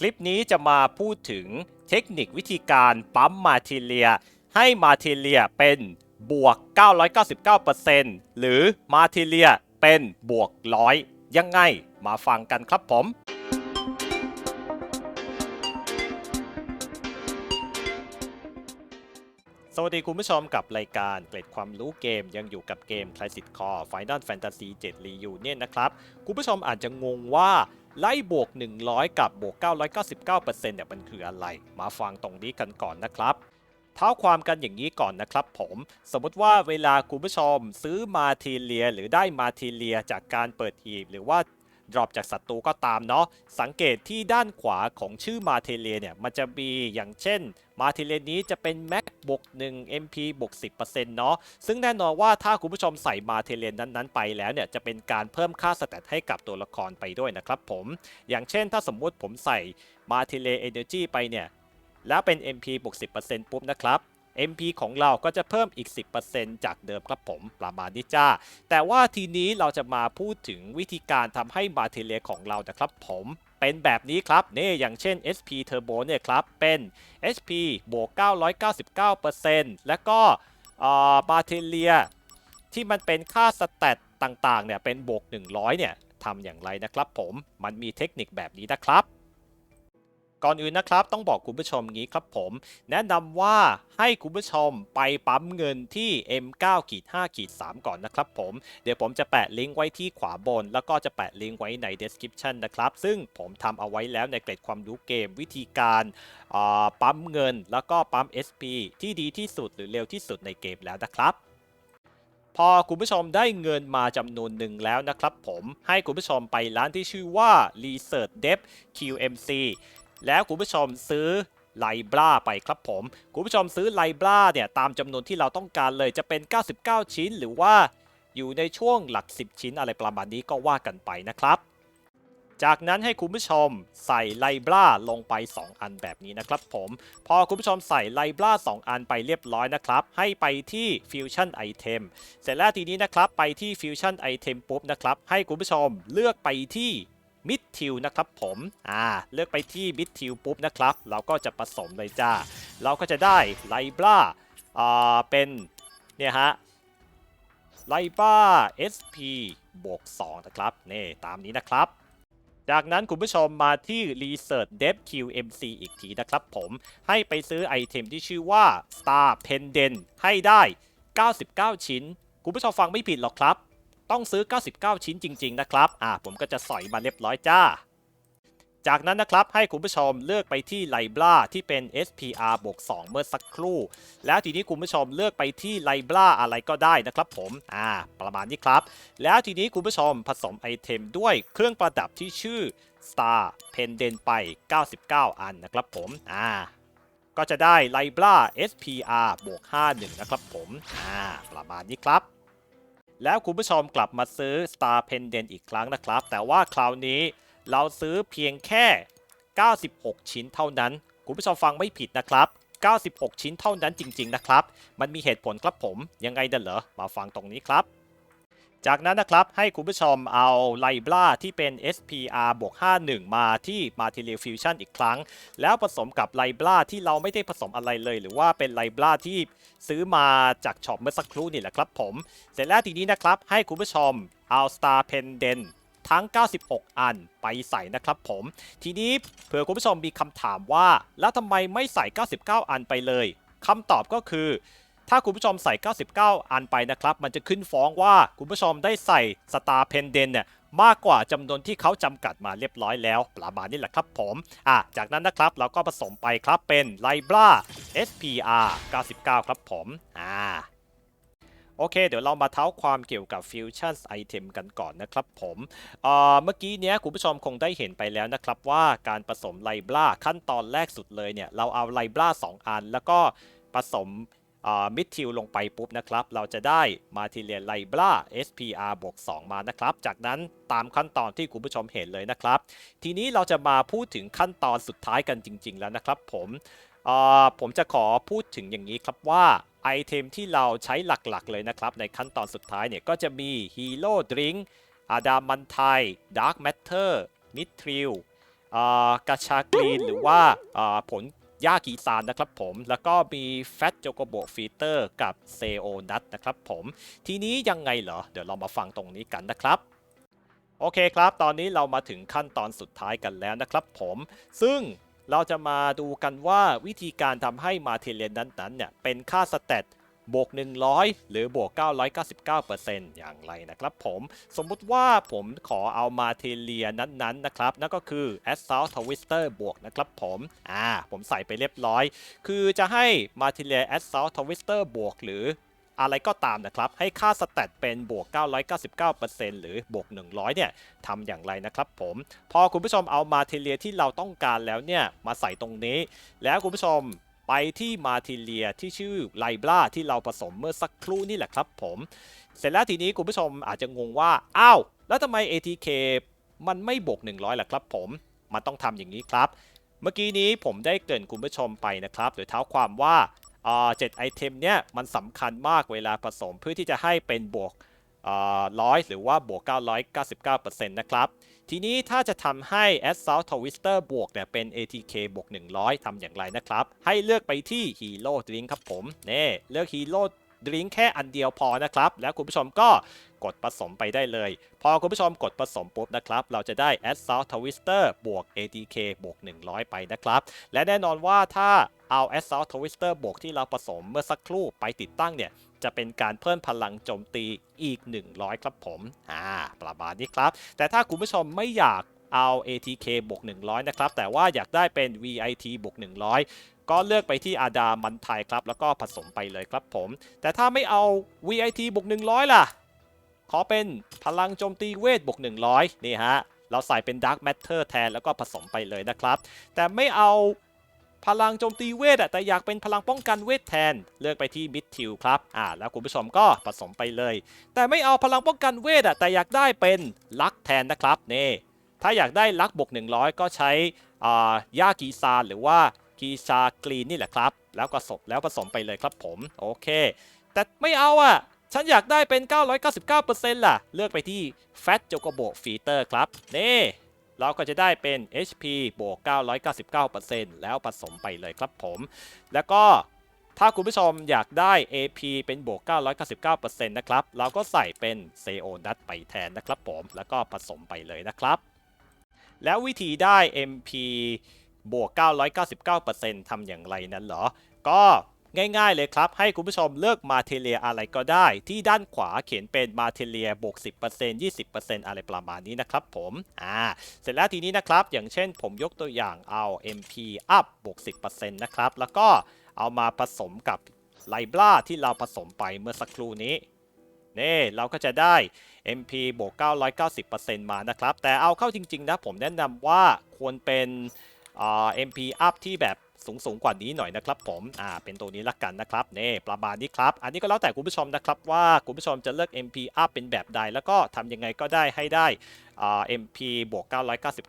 คลิปนี้จะมาพูดถึงเทคนิควิธีการปั๊มมาทีเลีย ให้มาทีเลียเป็นบวก 999%หรือมาทีเลียเป็นบวกร้อยยังไงมาฟังกันครับผมสวัสดีคุณผู้ชมกับรายการเกร็ดความรู้เกมยังอยู่กับเกม Classic Core Final Fantasy 7 Reunion นะครับ คุณผู้ชมอาจจะงงว่าไล่บวก 100 กับบวก 999%เนี่ยมันคืออะไร มาฟังตรงนี้กันก่อนนะครับเท้าความกันอย่างนี้ก่อนนะครับผม สมมติว่าเวลาคุณผู้ชมซื้อมาทีเลียหรือได้มาทีเลียจากการเปิดหีบ หรือว่า ดรอปจากศัตรูก็ตามเนาะสังเกตที่ด้านขวาของชื่อมาเทเลเนี่ยมันจะมีอย่างเช่น มาเทเลนี้จะเป็น Mac บวก1 MP บวก10%เนาะซึ่งแน่นอนว่าถ้าคุณผู้ชมใส่มาเทเลียนั้นๆไปแล้วเนี่ยจะเป็นการเพิ่มค่าสแตทให้กับตัวละครไปด้วยนะครับผม อย่างเช่นถ้าสมมุติผมใส่มาเทเลีย Energy ไปเนี่ยแล้วเป็น MP บวก10%ปุ๊บนะครับ MP ของเราก็จะเพิ่มอีก 10%จากเดิมครับผมประมาณนี้จ้า แต่ว่าทีนี้เราจะมาพูดถึงวิธีการทำให้มาเทเลียของเรานะครับผมเป็นแบบนี้ครับนี่อย่างเช่น SP Turbo เนี่ยครับ เป็น SP บวก 999%และก็มาเทเลียที่มันเป็นค่าสแตทต่างๆเนี่ยเป็นบวก 100 เนี่ยทำอย่างไรนะครับผมมันมีเทคนิคแบบนี้นะครับ ก่อนอื่นนะครับต้องบอกคุณผู้ชมงี้ครับผม แนะนำว่าให้คุณผู้ชมไปปั๊มเงินที่ M9-5-3 ก่อนนะครับผม เดี๋ยวผมจะแปะลิงก์ไว้ที่ขวาบน แล้วก็จะแปะลิงก์ไว้ใน description นะครับ ซึ่งผมทำเอาไว้แล้วในเกร็ดความรู้เกมวิธีการปั๊มเงิน แล้วก็ปั๊ม SP ที่ดีที่สุดหรือเร็วที่สุดในเกมแล้วนะครับพอคุณผู้ชมได้เงินมาจำนวนหนึ่งแล้วนะครับผมให้คุณผู้ชมไปร้านที่ชื่อว่า Research Dev QMC แล้วคุณผู้ชมซื้อไลบราไปครับผม คุณผู้ชมซื้อไลบราเนี่ยตามจำนวนที่เราต้องการเลยจะเป็น 99 ชิ้น หรือว่าอยู่ในช่วงหลัก 10 ชิ้นอะไรประมาณนี้ก็ว่ากันไปนะครับ จากนั้นให้คุณผู้ชมใส่ไลบราลงไป 2 อันแบบนี้นะครับผม พอคุณผู้ชมใส่ไลบรา2 อันไปเรียบร้อยนะครับ ให้ไปที่ Fusion Item เสร็จแล้วทีนี้นะครับไปที่ Fusion Item ปุ๊บนะครับ ให้คุณผู้ชมเลือกไปที่ มิดทิวนะครับผมอ่าเลือกไปที่มิดทิวปุ๊บนะครับ เราก็จะผสมเลยจ้า เราก็จะได้ไลบราอ่าเป็นเนี่ยฮะไลบรา SP บวก2นะครับนี่ตามนี้นะครับจากนั้นคุณผู้ชมมาที่ Research Dev QMC อีกทีนะครับผมให้ไปซื้อไอเทมที่ชื่อว่า Star Pendant ให้ได้ 99 ชิ้น คุณผู้ชมฟังไม่ผิดหรอกครับ ต้องซื้อ 99 ชิ้นจริง ๆ นะครับ อ่า ผมก็จะสอยมาเรียบร้อยจ้า จากนั้นนะครับให้คุณผู้ชมเลือกไปที่ไลบราที่เป็น SPR บวก2เมื่อสักครู่ แล้วทีนี้คุณผู้ชมเลือกไปที่ไลบราอะไรก็ได้นะครับผม อ่า ประมาณนี้ครับ แล้วทีนี้คุณผู้ชมผสมไอเทมด้วยเครื่องประดับที่ชื่อ Star Pendant ไป 99 อันนะครับผม อ่าก็จะได้ไลบรา SPR บวก 51 นะครับผม อ่า ประมาณนี้ครับ แล้วคุณผู้ชมกลับมาซื้อ Star Pendant อีกครั้งนะครับ แต่ว่าคราวนี้เราซื้อเพียงแค่ 96 ชิ้นเท่านั้น คุณผู้ชมฟังไม่ผิดนะครับ 96 ชิ้นเท่านั้นจริง ๆ นะครับ มันมีเหตุผลครับผม ยังไงเด้อเหรอ มาฟังตรงนี้ครับ จากนั้นนะครับให้คุณผู้ชมเอาไลบราที่เป็น SPR บวก51 มาที่ Material Fusion อีกครั้ง แล้วผสมกับไลบราที่เราไม่ได้ผสมอะไรเลย หรือว่าเป็นไลบราที่ซื้อมาจากช็อปเมื่อสักครู่นี่แหละครับผม เสร็จแล้วทีนี้นะครับ ให้คุณผู้ชมเอา Star Pendant ทั้ง 96 อันไปใส่นะครับผม ทีนี้เผื่อคุณผู้ชมมีคำถามว่า แล้วทำไมไม่ใส่ 99 อันไปเลยคำตอบก็คือ ถ้าคุณผู้ชมใส่ 99 อันไปนะครับ มันจะขึ้นฟ้องว่าคุณผู้ชมได้ใส่ Star Pendant เนี่ยมากกว่าจำนวนที่เขาจำกัดมาเรียบร้อยแล้ว ประมาณนี้แหละครับผม อะ จากนั้นนะครับเราก็ผสมไปครับเป็น Libra SPR 99 ครับผม อ่า โอเค เดี๋ยวเรามาเท้าความเกี่ยวกับ Fusion Item กันก่อนนะครับผมเอ่อเมื่อกี้เนี้ยคุณผู้ชมคงได้เห็นไปแล้วนะครับว่าการผสมไลบราขั้นตอนแรกสุดเลยเนี่ย เราเอาไลบรา2 อันแล้วก็ผสม มิดทิลลงไปปุ๊บนะครับ เราจะได้มาทีเรียนไลบรา SPR บวก2มานะครับ จากนั้นตามขั้นตอนที่คุณผู้ชมเห็นเลยนะครับ ทีนี้เราจะมาพูดถึงขั้นตอนสุดท้ายกันจริง ๆ แล้วนะครับผมผมจะขอพูดถึงอย่างนี้ครับว่าไอเทมที่เราใช้หลักๆเลยนะครับ ในขั้นตอนสุดท้ายเนี่ยก็จะมี Hero Drink อาดามันไทดาร์กแมทเทอร์มิทริลอ่ากาชากรีนหรือว่าผล ย่ากีซานนะครับผม แล้วก็มีแฟตโจโกโบฟีเตอร์กับเซโอนัทนะครับผม ทีนี้ยังไงเหรอ เดี๋ยวเรามาฟังตรงนี้กันนะครับโอเคครับ ตอนนี้เรามาถึงขั้นตอนสุดท้ายกันแล้วนะครับผม ซึ่งเราจะมาดูกันว่าวิธีการทำให้มาเทเลนนั้นๆเนี่ยเป็นค่าสเตต บวก 100 หรือบวก 999%อย่างไรนะครับผมสมมุติว่าผมขอเอามาเทเรียนั้นๆนะครับนั่นก็คือ Assault Twister บวกนะครับผมอ่าผมใส่ไปเรียบร้อย คือจะให้มาเทเรีย Assault Twister บวกหรืออะไรก็ตามนะครับ ให้ค่าสแตทเป็นบวก 999%หรือบวก 100 เนี่ยทำอย่างไรนะครับผม พอคุณผู้ชมเอามาเทเรียที่เราต้องการแล้วเนี่ย มาใส่ตรงนี้ แล้วคุณผู้ชม ไปที่มาเทเรียที่ชื่อไลบราที่เราผสมเมื่อสักครู่นี่แหละครับผม เสร็จแล้วทีนี้คุณผู้ชมอาจจะงงว่า อ้าว แล้วทำไม ATK มันไม่บวก 100ล่ะครับผม มันต้องทำอย่างนี้ครับ เมื่อกี้นี้ผมได้เกริ่นคุณผู้ชมไปนะครับโดยเท้าความว่าอ่าเจ็ดไอเทมเนี่ยมันสำคัญมากเวลาผสมเพื่อที่จะให้เป็นบวก ร้อยหรือว่าบวก 999%นะครับ ทีนี้ถ้าจะทำให้ Assault Twister บวกเนี่ยเป็น ATK บวก 100 ทำอย่างไรนะครับ ให้เลือกไปที่ Hero Drink ครับผมเน่เลือก Hero Drink แค่อันเดียวพอนะครับ แล้วคุณผู้ชมก็กดผสมไปได้เลย พอคุณผู้ชมกดผสมปุ๊บนะครับ เราจะได้ Assault Twister บวก ATK บวก 100 ไปนะครับ และแน่นอนว่าถ้า เอา Assault Twister บวกที่เราผสมเมื่อสักครู่ไปติดตั้งเนี่ย จะเป็นการเพิ่มพลังโจมตีอีก 100 ครับผมอ่าประมาณนี้ครับ แต่ถ้าคุณผู้ชมไม่อยากเอา ATK บวก100 นะครับ แต่ว่าอยากได้เป็น VIT บวก100 ก็เลือกไปที่อาดามันไทยครับ แล้วก็ผสมไปเลยครับผม แต่ถ้าไม่เอา VIT บวก100 ล่ะ ขอเป็นพลังโจมตีเวทบวก100 นี่ฮะ เราใส่เป็น Dark Matter แทนแล้วก็ผสมไปเลยนะครับ แต่ไม่เอา พลังโจมตีเวทอะแต่อยากเป็นพลังป้องกันเวทแทน เลือกไปที่ Mid t i l ครับอ่าแล้วคุณผู้ชมก็ผสมไปเลย แต่ไม่เอาพลังป้องกันเวทอะแต่อยากได้เป็นลักแทนนะครับนี่ถ้าอยากได้ลักบวก100 ก็ใช้อ่าย่ากีซานหรือว่ากีซากรีนนี่แหละครับ แล้วก็สบแล้วผสมไปเลยครับผมโอเค แต่ไม่เอาอะฉันอยากได้เป็น 999%ล่ะ เลือกไปที่ Fat j o k o b o Feature ครับ นี่ เราก็จะได้เป็น HP บวก 999%แล้วผสมไปเลยครับผม แล้วก็ถ้าคุณผู้ชมอยากได้ AP เป็นบวก 999%นะครับ เราก็ใส่เป็น CO n u t ไปแทนนะครับผม แล้วก็ผสมไปเลยนะครับ แล้ววิธีได้ MP บวก 999%ทำอย่างไรนั้นเหรอ ก็ ง่ายๆเลยครับ ให้คุณผู้ชมเลือกมาเทเลียอะไรก็ได้ ที่ด้านขวาเขียนเป็นมาเทเลียบวก 10% 20%อะไรประมาณนี้นะครับผมอ่าเสร็จแล้วทีนี้นะครับ อย่างเช่นผมยกตัวอย่างเอา MP up บวก 10%นะครับ แล้วก็เอามาผสมกับไลบราที่เราผสมไปเมื่อสักครู่นี้นี่เราก็จะได้ MP บวก 990%มานะครับ แต่เอาเข้าจริง ๆ นะ ผมแนะนำว่าควรเป็นอ่า MP up ที่แบบ สูงสูงๆกว่านี้หน่อยนะครับผม อ่า เป็นตัวนี้ละกันนะครับเน่ประมาณนี้ครับ อันนี้ก็แล้วแต่คุณผู้ชมนะครับว่าคุณผู้ชมจะเลือก MP up เป็นแบบใด แล้วก็ทำยังไงก็ได้ให้ได้อ่า MP บวก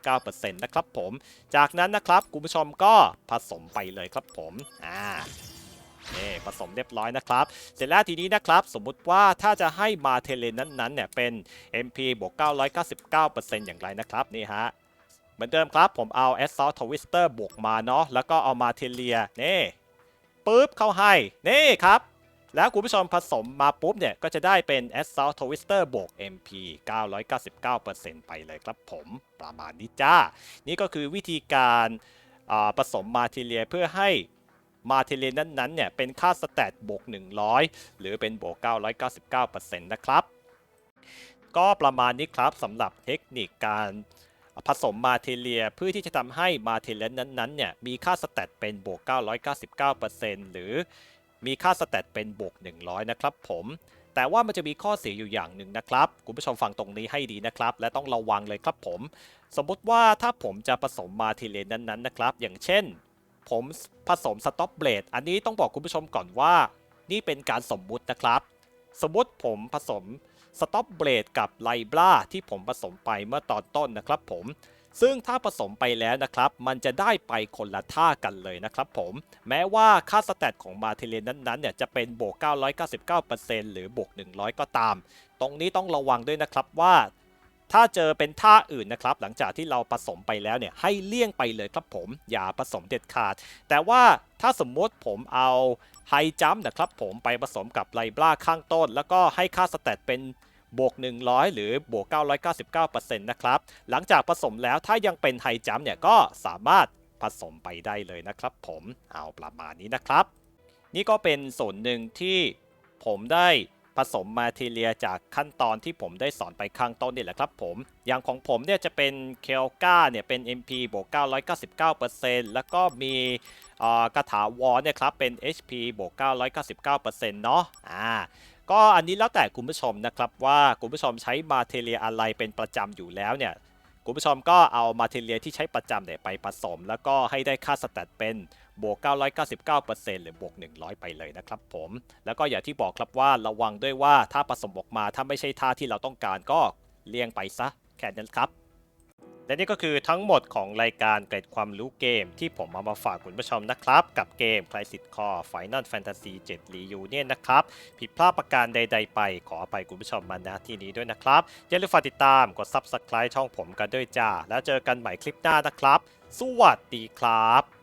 999%นะครับผม จากนั้นนะครับคุณผู้ชมก็ผสมไปเลยครับผม อ่านี่ผสมเรียบร้อยนะครับ เสร็จแล้วทีนี้นะครับ สมมุติว่าถ้าจะให้มาเทเลนนั้นๆเนี่ยเป็น MP บวก 999%อย่างไรนะครับนี่ฮะ มือนเดิมครับผมเอา Assault Twister บวกมาเนาะแล้วก็เอามาเทเลียนี่ปุ๊บเข้าให้นี่ครับ แล้วคุณผู้ชมผสมมาปุ๊บเนี่ย ก็จะได้เป็น Assault Twister บวก MP 999%ไปเลยครับผมประมาณนี้จ้า นี่ก็คือวิธีการาผสมมาเทเลียเพื่อให้มาเทเลนนั้นๆเนี่ยเป็นค่าสแตทบวก 100 หรือเป็นบวก 999%นะครับ ก็ประมาณนี้ครับสำหรับเทคนิคการ ผสมมาเทเลียเพื่อที่จะทำให้มาเทเลนนั้นๆเนี่ยมีค่าสแตทเป็นบวก 999%หรือมีค่าสแตทเป็นบวก 100 นะครับผมแต่ว่ามันจะมีข้อเสียอยู่อย่างหนึ่งนะครับ คุณผู้ชมฟังตรงนี้ให้ดีนะครับ และต้องระวังเลยครับผม สมมติว่าถ้าผมจะผสมมาเทเลนนั้นๆนะครับ อย่างเช่น ผมผสมสต็อปเบลดอันนี้ต้องบอกคุณผู้ชมก่อนว่า นี่เป็นการสมมุตินะครับ สมมติผมผสม สต็อปเบลดกับไลบราที่ผมผสมไปเมื่อตอนต้นนะครับผมซึ่งถ้าผสมไปแล้วนะครับ มันจะได้ไปคนละท่ากันเลยนะครับผม แม้ว่าค่าสแตทของมาเทเลนนั้นๆเนี่ยจะเป็นบวก 999%หรือบวก 100 ก็ตาม ตรงนี้ต้องระวังด้วยนะครับว่า ถ้าเจอเป็นท่าอื่นนะครับหลังจากที่เราผสมไปแล้วเนี่ยให้เลี่ยงไปเลยครับผมอย่าผสมเด็ดขาด แต่ว่าถ้าสมมติผมเอาไฮจัมนะครับผมไปผสมกับไลบราข้างต้น แล้วก็ให้ค่าสแตทเป็นบวก 100 หรือบวก 999%นะครับ หลังจากผสมแล้วถ้ายังเป็นไฮจัมเนี่ยก็สามารถผสมไปได้เลยนะครับผมเอาประมาณนี้นะครับ นี่ก็เป็นส่วนหนึ่งที่ผมได้ สมมาทีเรียจากขั้นตอนที่ผมได้สอนไปข้างต้นนี่แหละครับผม อย่างของผมเนี่ยจะเป็นเคลกาเนี่ยเป็น MP บวก999%แล้วก็มีกระถาวอลเนี่ยครับเป็น HP บวก999%เนาะอ่าก็อันนี้แล้วแต่คุณผู้ชมนะครับว่าคุณผู้ชมใช้มาเทเรียอะไรเป็นประจำอยู่แล้วเนี่ย คุณผู้ชมก็เอามาเทเรียที่ใช้ประจำเนี่ยไปผสม แล้วก็ให้ได้ค่าสแตทเป็นบวก 999%หรือบวก 100 ไปเลยนะครับผม แล้วก็อย่างที่บอกครับว่าระวังด้วยว่าถ้าผสมออกมาถ้าไม่ใช่ท่าที่เราต้องการก็เลี่ยงไปซะแค่นั้นครับ และนี่ก็คือทั้งหมดของรายการเกร็ดความรู้เกม ที่ผมเอามาฝากคุณผู้ชมนะครับ กับเกม Crisis Core Final Fantasy 7 Reunion นะครับ ผิดพลาดประการใด ๆ ไป ขออภัยคุณผู้ชมมาณที่นี้ด้วยนะครับอย่าลืมฝากติดตามกด Subscribe ช่องผมกันด้วยจ้า แล้วเจอกันใหม่คลิปหน้านะครับ สวัสดีครับ